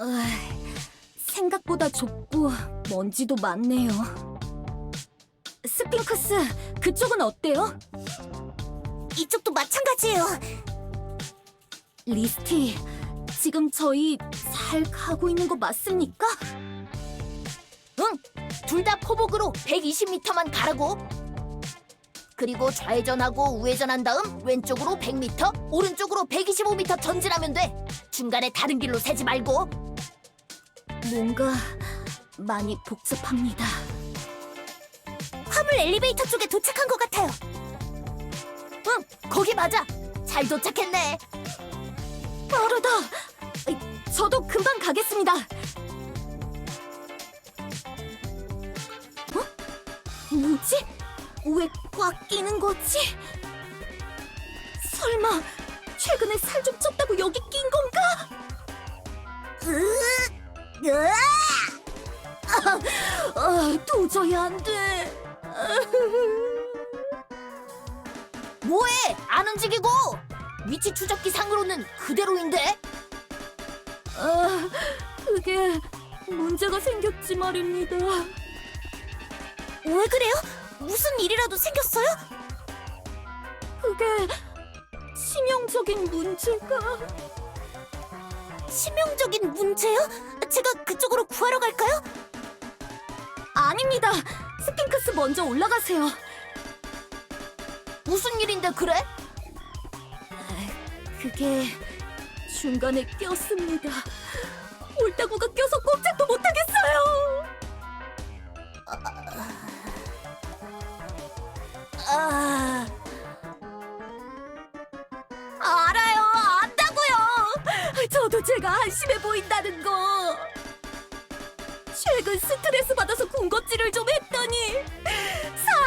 어이, 생각보다 좁고 먼지도 많네요. 스핑크스, 그쪽은 어때요? 이쪽도 마찬가지예요. 리스티, 지금 저희 잘 가고 있는 거 맞습니까? 응, 둘 다 포복으로 120m만 가라고. 그리고 좌회전하고 우회전한 다음 왼쪽으로 100m, 오른쪽으로 125m 전진하면 돼. 중간에 다른 길로 새지 말고. 뭔가 많이 복잡합니다. 화물 엘리베이터 쪽에 도착한 것 같아요. 응, 거기 맞아. 잘 도착했네. 빠르다! 저도 금방 가겠습니다. 어? 뭐지? 왜 꽉 끼는 거지? 설마 최근에 살 좀 쪘다고 여기 낀 건가? 으, 으아! 아, 도저히 안 돼. 뭐해? 안 움직이고! 위치 추적기 상으로는 그대로인데? 아, 그게 문제가 생겼지 말입니다. 왜 그래요? 무슨 일이라도 생겼어요? 그게 치명적인 문제가. 치명적인 문제요? 제가 그쪽으로 구하러 갈까요? 아닙니다. 스핑크스 먼저 올라가세요. 무슨 일인데 그래? 그게 중간에 꼈습니다. 올다구가 껴서 저도 제가 한심해 보인다는 거. 최근 스트레스 받아서 군것질을 좀 했더니 사